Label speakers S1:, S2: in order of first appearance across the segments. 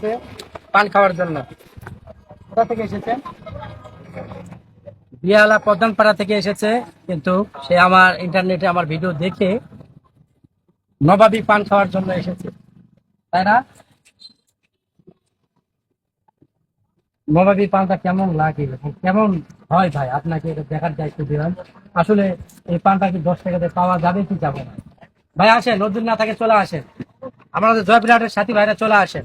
S1: এসেছে পান খাওয়ার জন্য। কোথা থেকে এসেছেন বিয়ালা প্রধানপাড়া থেকে এসেছে, কিন্তু সে আমার ইন্টারনেটে আমার ভিডিও দেখে নবাবী পান খাওয়ার জন্য এসেছে। তাই না? নবাবী পানটা কেমন লাগে? কেমন হয় ভাই? আপনাকে এটা দেখার দায়িত্ব দিলাম। আসলে এই পানটা কি দশ টাকাতে পাওয়া যাবে কি যাবে না? ভাই আসেন নদীর না থাকে চলে আসেন। আমাদের জয়বিরাটের সাথী ভাইরা চলে আসেন।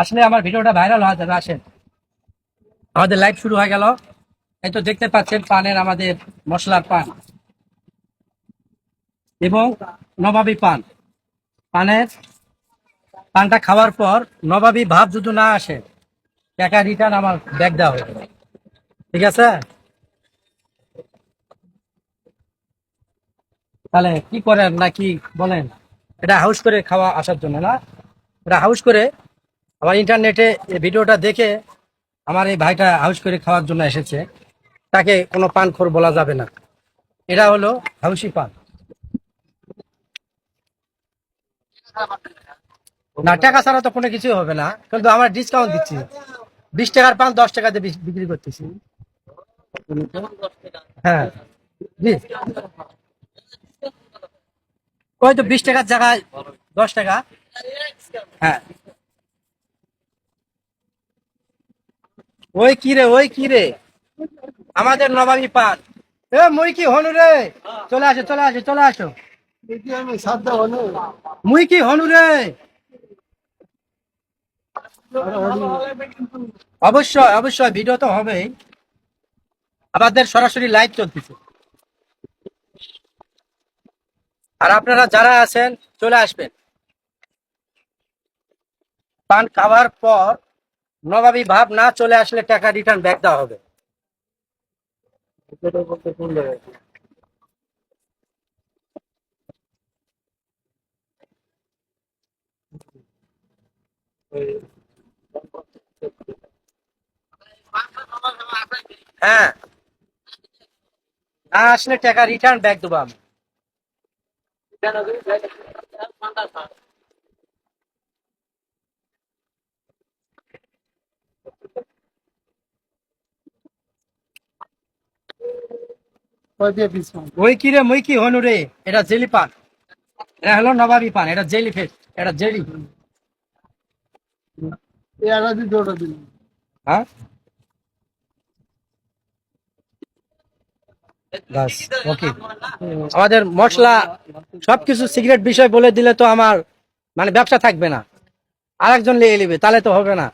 S1: আসলে আমার ভিডিওটা ভাইরাল হয়ে যাবে আসেন। আমাদের লাইভ শুরু হয়ে গেল। এই তো দেখতে পাচ্ছেন পানের আমাদের মশলার পান। এবং নবাবী পান। পানের পানটা খাওয়ার পর নবাবী ভাব যদি না আসে, টাকা রিটার্ন আমার ব্যাগ দেওয়া হবে ঠিক আছে? তাহলে কি করেন নাকি বলেন? এটা হাউস করে খাওয়া আসার জন্য না। এটা হাউস করে আমার ইন্টারনেটে ভিডিওটা দেখে আমার এই ভাইটা হাউস করে খাওয়ার জন্য এসেছে। তাকে কোনো পানখোর বলা যাবে না। এটা হলো হাউসি পান। না, টাকা ছাড়া তো কোনো কিছুই হবে না। কিন্তু আমার ডিসকাউন্ট দিচ্ছি। বিশ টাকার পান দশ টাকা দিয়ে বিক্রি করতেছি। হ্যাঁ। ওই তো বিশ টাকার জায়গায় দশ টাকা। হ্যাঁ। ওই কি রে, ওই কি রে? আমাদের নবাবী পান এ, মুই কি হনু রে? চলে আসো চলে আসো চলে আসো। মুই কি হনু রে? অবশ্যই অবশ্যই, ভিডিও তো হবেই। আমাদের সরাসরি লাইভ চলতেছে। আর আপনারা যারা আছেন, চলে আসবেন। পান খাওয়ার পর নবাবী ভাব না চলে আসলে টাকা রিটার্ন ব্যাক দেওয়া হবে। হ্যাঁ। না আসলে টাকা রিটার্ন ব্যাক দেবো আমি। ওই কি রে মই কি হনু রে এটা জেলি পান। এটা হলো নবাবী পান এটা জেলি ফেস এটা জেলি। হ্যাঁ ওকে। আমাদের মশলা সবকিছু সিগারেট বিষয় বলে দিলে তো আমার মানে ব্যবসা থাকবে না। আরেকজন লিয়ে নেবে তাহলে তো হবে না।